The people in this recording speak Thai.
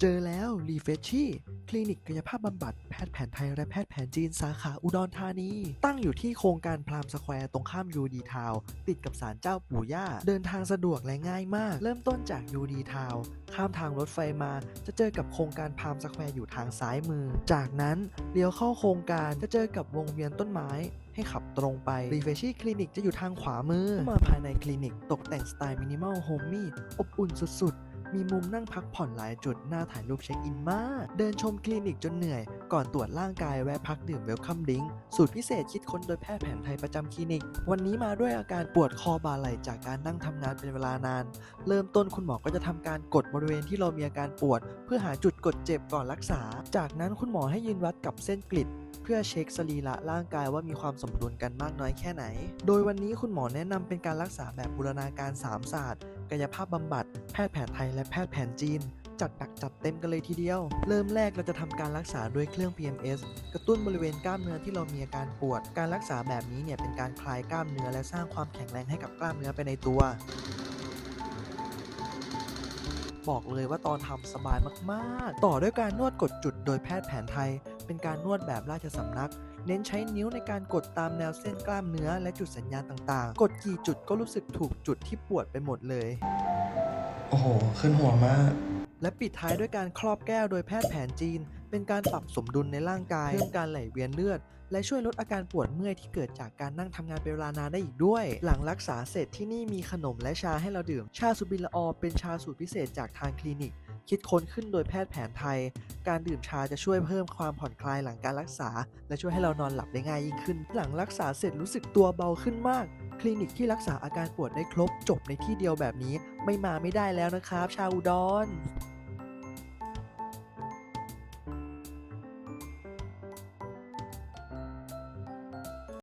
เจอแล้วรีเฟชชี่คลินิกกายภาพบำบัดแพทย์แผนไทยและแพทย์แผนจีนสาขาอุดรธานี ตั้งอยู่ที่โครงการพรามสแควร์ตรงข้ามยูดีทาวติดกับศาลเจ้าปู่ย่า เดินทางสะดวกและง่ายมาก เริ่มต้นจากยูดีทาวข้ามทางรถไฟมาจะเจอกับโครงการพรามสแควร์อยู่ทางซ้ายมือ จากนั้นเลี้ยวเข้าโครงการจะเจอกับวงเวียนต้นไม้ให้ขับตรงไป รีเฟชชี่คลินิกจะอยู่ทางขวามือมาภายในคลินิกตกแต่งสไตล์มินิมอลโฮมมี่อบอุ่นสุดๆ มีมุมนั่งพักผ่อนหลายจุดน่าถ่ายรูปเช็คอินมาก เดินชมคลินิกจนเหนื่อย ก่อนตรวจร่างกายแวะพักดื่มเวลคัมดิงสูตรพิเศษคิดค้นโดยแพทย์แผนไทยประจำคลินิก วันนี้มาด้วยอาการปวดคอบ่าไหล่จากการนั่งทำงานเป็นเวลานาน เริ่มต้นคุณหมอก็จะทำการกดบริเวณที่เรามีอาการปวด เพื่อหาจุดกดเจ็บก่อนรักษา จากนั้นคุณหมอให้ยืนวัดกับเส้นกลิด พื่อเช็คสรีระร่างกายว่ามีความสมดุลกันมากน้อยแค่ไหน โดยวันนี้คุณหมอแนะนำเป็นการรักษาแบบบูรณาการ 3 ศาสตร์ กายภาพบำบัด แพทย์แผนไทยและแพทย์แผนจีน จัดหนักจัดเต็มกันเลยทีเดียว เริ่มแรกเราจะทำการรักษาด้วยเครื่อง PMS กระตุ้นบริเวณกล้ามเนื้อที่เรามีอาการปวด การรักษาแบบนี้เนี่ยเป็นการคลายกล้ามเนื้อและสร้างความแข็งแรงให้กับกล้ามเนื้อไปในตัวบอกเลยว่าตอนทำสบายมาก ๆ ต่อด้วยการนวดกดจุดโดยแพทย์แผนไทย เป็นการนวดแบบราชสำนัก เน้นใช้นิ้วในการกดตามแนวเส้นกล้ามเนื้อและจุดสัญญาณต่างๆ กดกี่จุดก็รู้สึกถูกจุดที่ปวดไปหมดเลย โอ้โห ขึ้นหัวมาก และปิดท้ายด้วยการครอบแก้วโดยแพทย์แผนจีน เป็นการปรับสมดุลในร่างกายเพิ่มการไหลเวียนเลือด และช่วยลดอาการปวดเมื่อยที่เกิดจากการนั่งทำงานเป็นเวลานานได้อีกด้วย หลังรักษาเสร็จที่นี่มีขนมและชาให้เราดื่ม ชาสุบินละออเป็นชาสูตรพิเศษจากทางคลินิก คิดค้นขึ้นโดยแพทย์แผนไทย การดื่มชาจะช่วยเพิ่มความผ่อนคลายหลังการรักษา และช่วยให้เรานอนหลับได้ง่ายยิ่งขึ้น หลังรักษาเสร็จรู้สึกตัวเบาขึ้นมาก คลินิกที่รักษาอาการปวดได้ครบจบในที่เดียวแบบนี้ ไม่มาไม่ได้แล้วนะครับ ชาอุดร